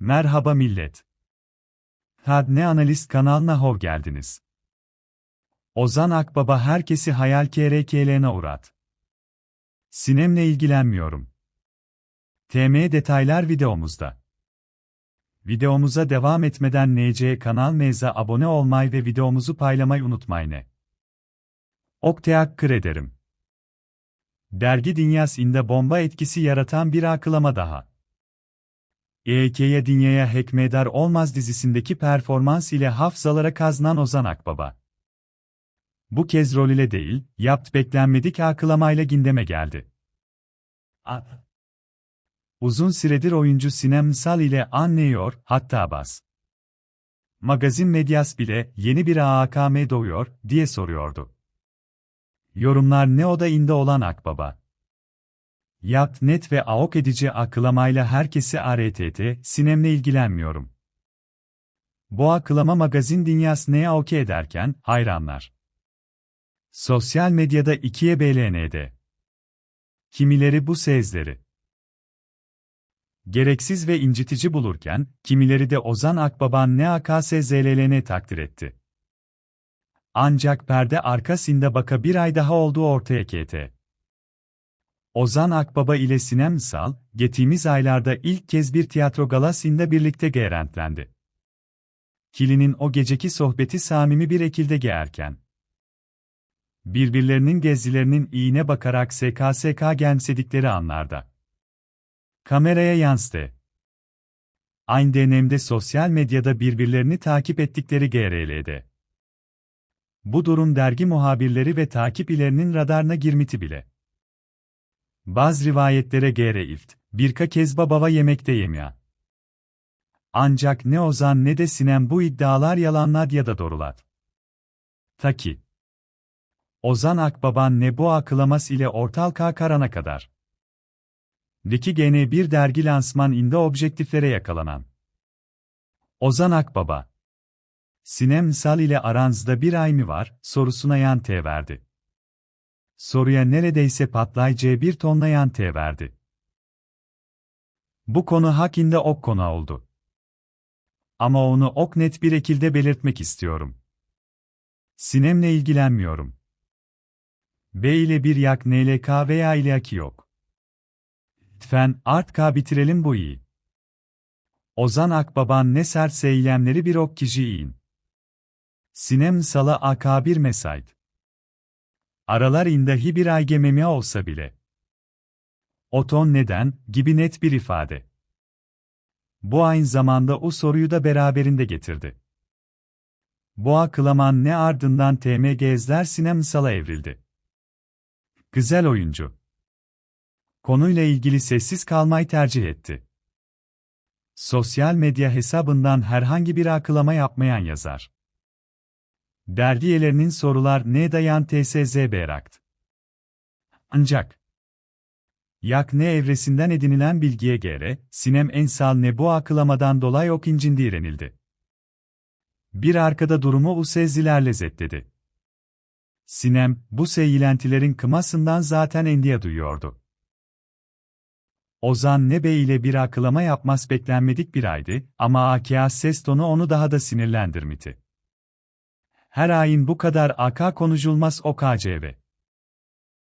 Merhaba millet. Had ne analist kanalına hoş geldiniz. Ozan Akbaba herkesi hayal KRK'lerine uğrat. Sinemle ilgilenmiyorum. TM detaylar videomuzda. Videomuza devam etmeden NC kanal meza abone olmayı ve videomuzu paylamayı unutmayın. Ok teakkür ederim. Dergi dünyasında bomba etkisi yaratan bir akılama daha. EK'ye Dünyaya Hekmedar Olmaz dizisindeki performans ile hafızalara kazınan Ozan Akbaba. Bu kez rol ile değil, yapt beklenmedik akılamayla gündeme geldi. A Uzun süredir oyuncu Sinem Sal ile anlıyor, hatta bas. Magazin Medyas bile yeni bir AKM doğuyor diye soruyordu. Yorumlar ne oda inde olan Akbaba. Yat net ve aok edici akılamayla herkesi RTT, sinemle ilgilenmiyorum. Bu akılama magazin dünyası neye okey ederken, hayranlar. Sosyal medyada ikiye BLN'de. Kimileri bu sezleri gereksiz ve incitici bulurken, kimileri de Ozan Akbaban ne AKSZLL'ne takdir etti. Ancak perde arkasında baka bir ay daha olduğu ortaya KT. Ozan Akbaba ile Sinem Sal, geçtiğimiz aylarda ilk kez bir tiyatro galasında birlikte geğrentlendi. Kili'nin o geceki sohbeti samimi bir ekilde geğerken. Birbirlerinin gezilerinin iğne bakarak SKSK gensedikleri anlarda. Kameraya yansıdı. Aynı dönemde sosyal medyada birbirlerini takip ettikleri GRL'de. Bu durum dergi muhabirleri ve takip ilerinin radarına girmiti bile. Bazı rivayetlere göre ift, birka kez babava yemekte yemya. Ancak ne Ozan ne de Sinem bu iddialar yalanlar ya da doğrulat. Ta ki. Ozan Akbaban ne bu akılamas ile ortalka karana kadar. Deki gene bir dergi lansman inde objektiflere yakalanan. Ozan Akbaba. Sinem Sal ile aranızda bir ay mı var, sorusuna yante verdi. Soruya neredeyse patlayıcı bir tonla yante verdi. Bu konu hakinde ok konu oldu. Ama onu ok net bir şekilde belirtmek istiyorum. Sinemle ilgilenmiyorum. B ile bir yak NLK veya ilaki yok. Lütfen artka bitirelim bu iyi. Ozan Akbaban ne sert eylemleri bir ok kişiyin. Sinem Sala AK1 mesayt. Aralar indahi bir ay gememi olsa bile. Oton neden, gibi net bir ifade. Bu aynı zamanda o soruyu da beraberinde getirdi. Boğa Kılaman ne ardından TMG Ezler Sinem Sala evrildi. Güzel oyuncu. Konuyla ilgili sessiz kalmayı tercih etti. Sosyal medya hesabından herhangi bir akılama yapmayan yazar. Derdiyelerinin sorular ne dayan TSZ berakt. Ancak Yak ne evresinden edinilen bilgiye göre, Sinem Ensal ne bu akılamadan dolayı ok incindi irenildi. Bir arkada durumu u sezziler lezzetledi. Sinem, bu seyilentilerin kımasından zaten endiye duyuyordu. Ozan Nebe ile bir akılama yapmaz beklenmedik bir aydı ama AKA ses tonu onu daha da sinirlendirmiti. Her ayın bu kadar AK konuşulmaz o KCV.